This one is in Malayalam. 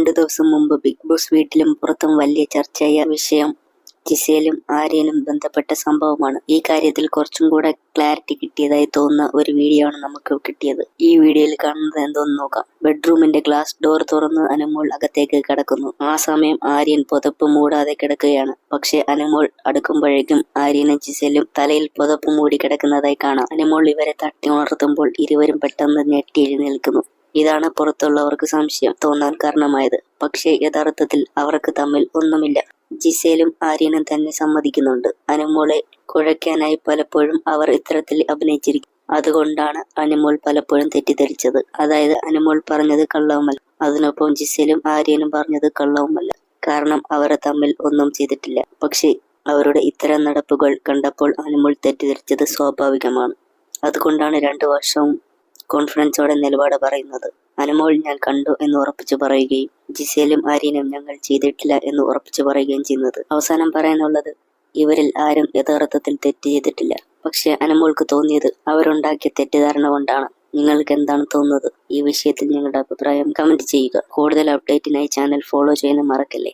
രണ്ടു ദിവസം മുമ്പ് ബിഗ് ബോസ് വീട്ടിലും പുറത്തും വലിയ ചർച്ചയായ വിഷയം ജിസേലും ആര്യനും ബന്ധപ്പെട്ട സംഭവമാണ്. ഈ കാര്യത്തിൽ കുറച്ചും കൂടെ ക്ലാരിറ്റി കിട്ടിയതായി തോന്നുന്ന ഒരു വീഡിയോ ആണ് നമുക്ക് കിട്ടിയത്. ഈ വീഡിയോയിൽ കാണുന്നത് എന്തോന്ന് നോക്കാം. ബെഡ്റൂമിന്റെ ഗ്ലാസ് ഡോർ തുറന്ന് അനുമോൾ അകത്തേക്ക് കടക്കുന്നു. ആ സമയം ആര്യൻ പുതപ്പ് മൂടാതെ കിടക്കുകയാണ്. പക്ഷെ അനുമോൾ അടുക്കുമ്പോഴേക്കും ആര്യനും ജിസേലും തലയിൽ പുതപ്പ് മൂടി കിടക്കുന്നതായി കാണാം. അനുമോൾ ഇവരെ തട്ടി ഉണർത്തുമ്പോൾ ഇരുവരും പെട്ടെന്ന് ഞെട്ടി എഴുന്നേൽക്കുന്നു. ഇതാണ് പുറത്തുള്ളവർക്ക് സംശയം തോന്നാൻ കാരണമായത്. പക്ഷേ യഥാർത്ഥത്തിൽ അവർക്ക് തമ്മിൽ ഒന്നുമില്ല. ജിസേലും ആര്യനും തന്നെ സമ്മതിക്കുന്നുണ്ട്. അനുമോളെ കുഴയ്ക്കാനായി പലപ്പോഴും അവർ ഇത്തരത്തിൽ അഭിനയിച്ചിരിക്കും. അതുകൊണ്ടാണ് അനുമോൾ പലപ്പോഴും തെറ്റിദ്ധരിച്ചത്. അതായത് അനുമോൾ പറഞ്ഞത് കള്ളവുമല്ല. അതിനൊപ്പം ജിസേലും ആര്യനും പറഞ്ഞത് കള്ളവുമല്ല. കാരണം അവർ തമ്മിൽ ഒന്നും ചെയ്തിട്ടില്ല. പക്ഷേ അവരുടെ ഇത്തരം നടപ്പുകൾ കണ്ടപ്പോൾ അനുമോൾ തെറ്റിദ്ധരിച്ചത് സ്വാഭാവികമാണ്. അതുകൊണ്ടാണ് രണ്ടു വർഷവും കോൺഫിഡൻസോടെ നിലപാട് പറയുന്നത്. അനുമോൾ ഞാൻ കണ്ടു എന്ന് ഉറപ്പിച്ചു പറയുകയും ജിസേലും ആര്യനും ഞങ്ങൾ ചെയ്തിട്ടില്ല എന്ന് ഉറപ്പിച്ചു പറയുകയും ചെയ്യുന്നത്. അവസാനം പറയാനുള്ളത് ഇവരിൽ ആരും യഥാർത്ഥത്തിൽ തെറ്റ് ചെയ്തിട്ടില്ല. പക്ഷെ അനുമോൾക്ക് തോന്നിയത് അവരുണ്ടാക്കിയ തെറ്റിദ്ധാരണ കൊണ്ടാണ്. നിങ്ങൾക്ക് എന്താണ് തോന്നുന്നത്? ഈ വിഷയത്തിൽ നിങ്ങളുടെ അഭിപ്രായം കമന്റ് ചെയ്യുക. കൂടുതൽ അപ്ഡേറ്റിനായി ചാനൽ ഫോളോ ചെയ്യാനും മറക്കല്ലേ?